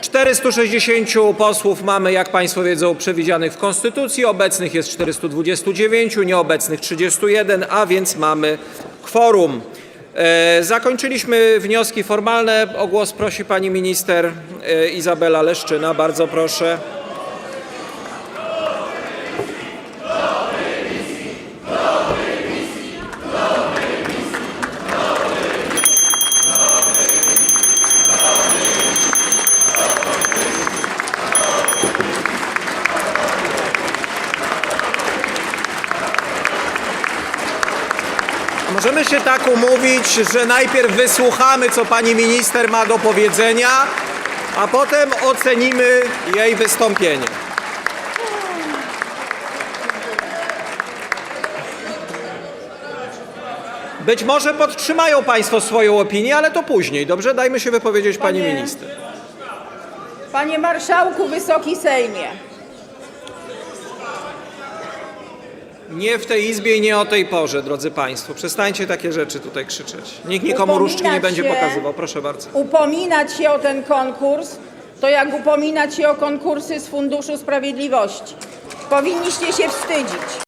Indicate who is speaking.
Speaker 1: 460 posłów mamy, jak Państwo wiedzą, przewidzianych w Konstytucji. Obecnych jest 429, nieobecnych 31, a więc mamy kworum. E, Zakończyliśmy wnioski formalne. O głos prosi pani minister e, Izabela Leszczyna. Bardzo proszę. Możemy się tak umówić, że najpierw wysłuchamy, co pani minister ma do powiedzenia, a potem ocenimy jej wystąpienie. Być może podtrzymają Państwo swoją opinię, ale to później. Dobrze, dajmy się wypowiedzieć pani
Speaker 2: Panie-
Speaker 1: minister.
Speaker 2: Panie Marszałku, Wysoki Sejmie.
Speaker 1: Nie w tej izbie i nie o tej porze, drodzy Państwo. Przestańcie takie rzeczy tutaj krzyczeć. Nikt nikomu różdżki nie
Speaker 2: Upominać
Speaker 1: będzie
Speaker 2: się-
Speaker 1: pokazywał. Proszę bardzo.
Speaker 2: Upominać się o ten konkurs to jak upominać się o konkursy z Funduszu Sprawiedliwości. Powinniście się wstydzić.